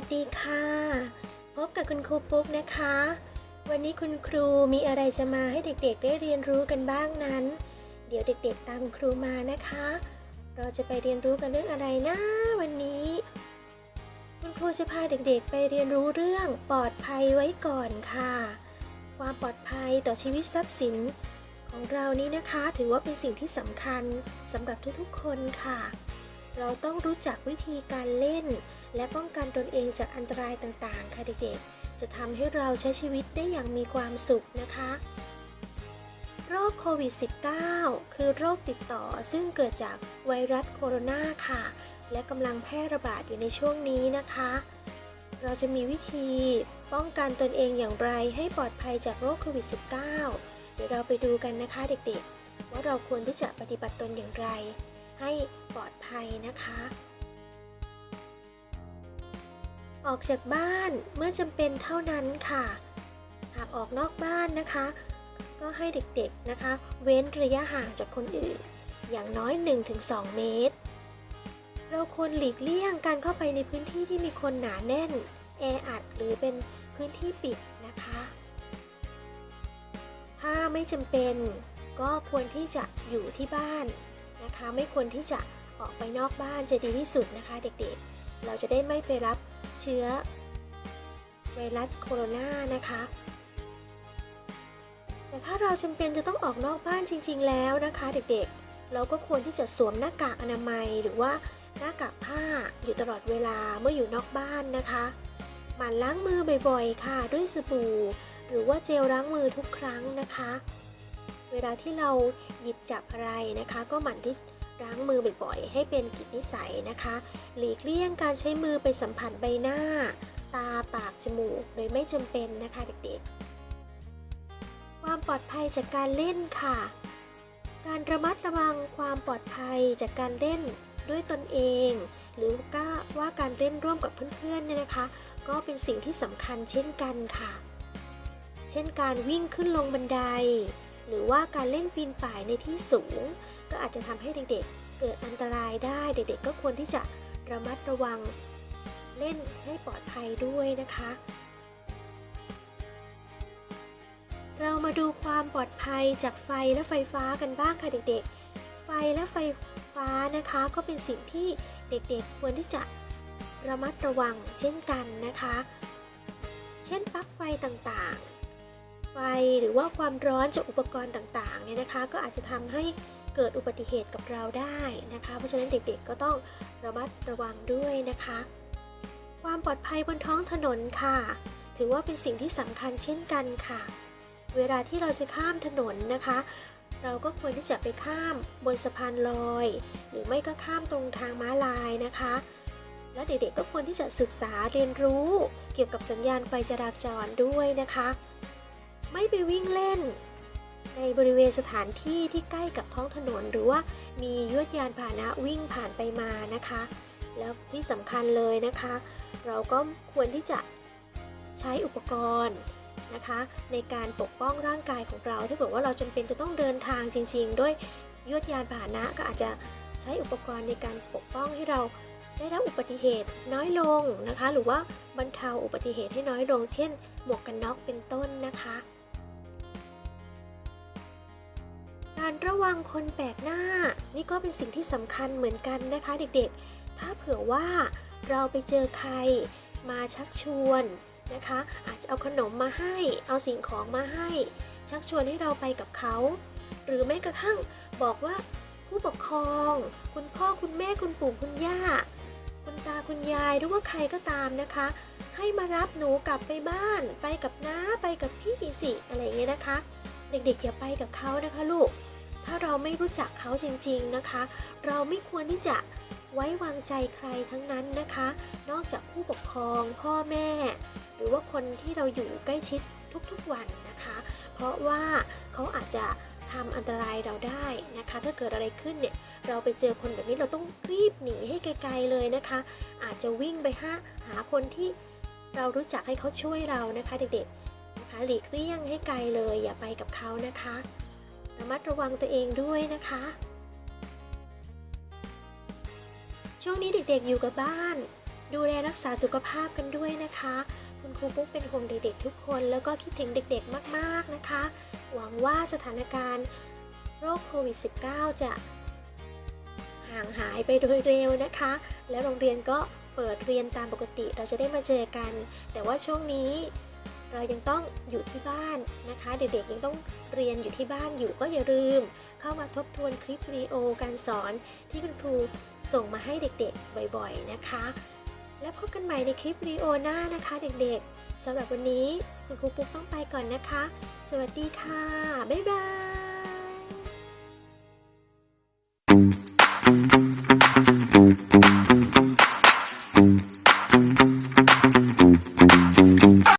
สวัสดีค่ะ พบกับคุณครูปุ๊กนะคะ วันนี้คุณครูมีอะไรจะมาให้เด็กๆ ได้เรียนรู้กันบ้างนั้น เดี๋ยวเด็กๆ ตามครูมานะคะ เราจะไปเรียนรู้กันเรื่องอะไรนะวันนี้ คุณครูจะพาเด็กๆ ไปเรียนรู้เรื่องปลอดภัยไว้ก่อนค่ะ ความปลอดภัยต่อชีวิตทรัพย์สิน ของเรานี้นะคะถือว่าเป็นสิ่งที่สำคัญสำหรับทุกๆคนค่ะ เราต้องรู้จักวิธีการเล่น และป้องกันตนเองจากอันตรายต่างๆ ค่ะเด็กๆ จะทำให้เราใช้ชีวิตได้อย่างมีความสุขนะคะ โรคโควิด -19 คือโรคติดต่อซึ่งเกิดจากไวรัสโคโรนาค่ะ และกำลังแพร่ระบาดอยู่ในช่วงนี้นะคะ เราจะมีวิธีป้องกันตนเองอย่างไรให้ปลอดภัยจากโรคโควิด -19 เดี๋ยวเราไปดูกันนะคะเด็กๆ ว่าเราควรที่จะปฏิบัติตนอย่างไร ให้ปลอดภัยนะคะ ออกจากบ้านเมื่อจำเป็นเท่านั้นค่ะ หากออกนอกบ้านนะคะ ก็ให้เด็กๆนะคะ เว้นระยะห่างจากคนอื่น อย่างน้อย 1-2 เมตร เราควรหลีกเลี่ยงการเข้าไปในพื้นที่ที่มีคนหนาแน่น แออัดหรือเป็นพื้นที่ปิดนะคะ ถ้าไม่จำเป็นก็ควรที่จะอยู่ที่บ้านนะคะ ไม่ควรที่จะออกไปนอกบ้านจะดีที่สุดนะคะ เด็กๆ เราจะได้ไม่ไปรับ เชื้อไวรัสโคโรนานะคะ แต่ถ้าเราจำเป็นจะต้องออกนอกบ้านจริง ๆ แล้วนะคะ เด็กๆ เราก็ควรที่จะสวมหน้ากากอนามัยหรือว่าหน้ากากผ้าอยู่ตลอดเวลาเมื่ออยู่นอกบ้านนะคะหมั่นล้างมือบ่อยๆ ค่ะ ด้วยสบู่ หรือว่าเจลล้างมือทุกครั้งนะคะ เวลาที่เราหยิบจับอะไรนะคะ ก็หมั่นที่ ล้างมือบ่อยๆ ให้เป็นกิจนิสัยนะคะ หลีกเลี่ยงการใช้มือไปสัมผัสใบหน้า ตาปากจมูกโดยไม่จำเป็นนะคะเด็กๆ ความปลอดภัยจากการเล่นค่ะ การระมัดระวังความปลอดภัยจากการเล่นด้วยตนเอง หรือก็ว่าการเล่นร่วมกับเพื่อนๆเนี่ยนะคะ ก็เป็นสิ่งที่สำคัญเช่นกันค่ะ เช่นการวิ่งขึ้นลงบันได หรือว่าการเล่นปีนป่ายในที่สูง ก็อาจจะทำให้เด็กๆ เกิดอันตรายได้ เด็กๆ ก็ควรที่จะระมัดระวังเล่นให้ปลอดภัยด้วยนะคะ เรามาดูความปลอดภัยจากไฟและไฟฟ้ากันบ้างค่ะเด็กๆ ไฟและไฟฟ้านะคะก็เป็นสิ่งที่เด็กๆ ควรที่จะระมัดระวังเช่นกันนะคะ เช่นปลั๊กไฟต่างๆ ไฟหรือว่าความร้อนจากอุปกรณ์ต่างๆเนี่ยนะคะ ก็อาจจะทำให้ เกิดอุบัติเหตุกับเราได้นะคะ เพราะฉะนั้นเด็กๆก็ต้องระมัดระวังด้วยนะคะ ความปลอดภัยบนท้องถนนค่ะ ถือว่าเป็นสิ่งที่สำคัญเช่นกันค่ะ เวลาที่เราจะข้ามถนนนะคะ เราก็ควรที่จะไปข้ามบนสะพานลอย หรือไม่ก็ข้ามตรงทางม้าลายนะคะ และเด็กๆก็ควรที่จะศึกษาเรียนรู้เกี่ยวกับสัญญาณไฟจราจรด้วยนะคะ ไม่ไปวิ่งเล่น ในบริเวณสถานที่ที่ใกล้กับท้องถนน หรือว่ามียวดยานพาหนะวิ่งผ่านไปมานะคะ แล้วที่สำคัญเลยนะคะ เราก็ควรที่จะใช้อุปกรณ์นะคะ ในการปกป้องร่างกายของเราถ้าเกิดว่าเราจำเป็นจะต้องเดินทางจริง ๆ ด้วยยวดยานพาหนะก็อาจจะใช้อุปกรณ์ในการปกป้องให้เราได้รับอุบัติเหตุน้อยลงนะคะ หรือว่าบรรเทาอุบัติเหตุให้น้อยลง เช่น หมวกกันน็อกเป็นต้นนะคะ การระวังคนแปลกหน้า นี่ก็เป็นสิ่งที่สำคัญเหมือนกันนะคะเด็กๆ ถ้าเผื่อว่าเราไปเจอใครมาชักชวนนะคะ อาจจะเอาขนมมาให้ เอาสิ่งของมาให้ ชักชวนให้เราไปกับเขา หรือแม้กระทั่งบอกว่าผู้ปกครอง คุณพ่อคุณแม่คุณปู่คุณย่า คุณตาคุณยายหรือว่าใครก็ตามนะคะ ให้มารับหนูกลับไปบ้าน ไปกับน้าไปกับพี่สิอะไรเงี้ยนะคะ เด็กๆอย่าไปกับเขานะคะลูก ถ้าเราไม่รู้จักเขาจริงๆนะคะ เราไม่ควรที่จะไว้วางใจใครทั้งนั้นนะคะ นอกจากผู้ปกครองพ่อแม่ หรือว่าคนที่เราอยู่ใกล้ชิดทุกๆวันนะคะ เพราะว่าเขาอาจจะทำอันตรายเราได้นะคะ ถ้าเกิดอะไรขึ้นเนี่ย เราไปเจอคนแบบนี้เราต้องรีบหนีให้ไกลๆเลยนะคะ อาจจะวิ่งไปหาหาคนที่เรารู้จักให้เขาช่วยเรานะคะเด็กๆนะคะหลีกเลี่ยงให้ไกลเลยอย่าไปกับเขานะคะระ มัดระวังตัวเองด้วยนะคะ ช่วงนี้เด็กๆอยู่กับบ้าน ดูแลรักษาสุขภาพกันด้วยนะคะ คุณครูปุ๊กเป็นห่วงเด็กๆทุกคนแล้วก็คิดถึงเด็กๆมากๆนะคะ หวังว่าสถานการณ์โรคโควิด -19 จะห่างหายไปโดยเร็วนะคะ แล้วโรงเรียนก็เปิดเรียนตามปกติเราจะได้มาเจอกัน แต่ว่าช่วงนี้ เรายังต้องอยู่ที่บ้านนะคะ เด็กๆยังต้องเรียนอยู่ที่บ้านอยู่ก็อย่าลืม เข้ามาทบทวนคลิปวิดีโอการสอนที่คุณครูส่งมาให้เด็กๆบ่อยๆนะคะ แล้วพบกันใหม่ในคลิปวิดีโอหน้านะคะ เด็กๆสำหรับวันนี้คุณครูปุ๊กต้องไปก่อนนะคะ สวัสดีค่ะ บ๊ายบาย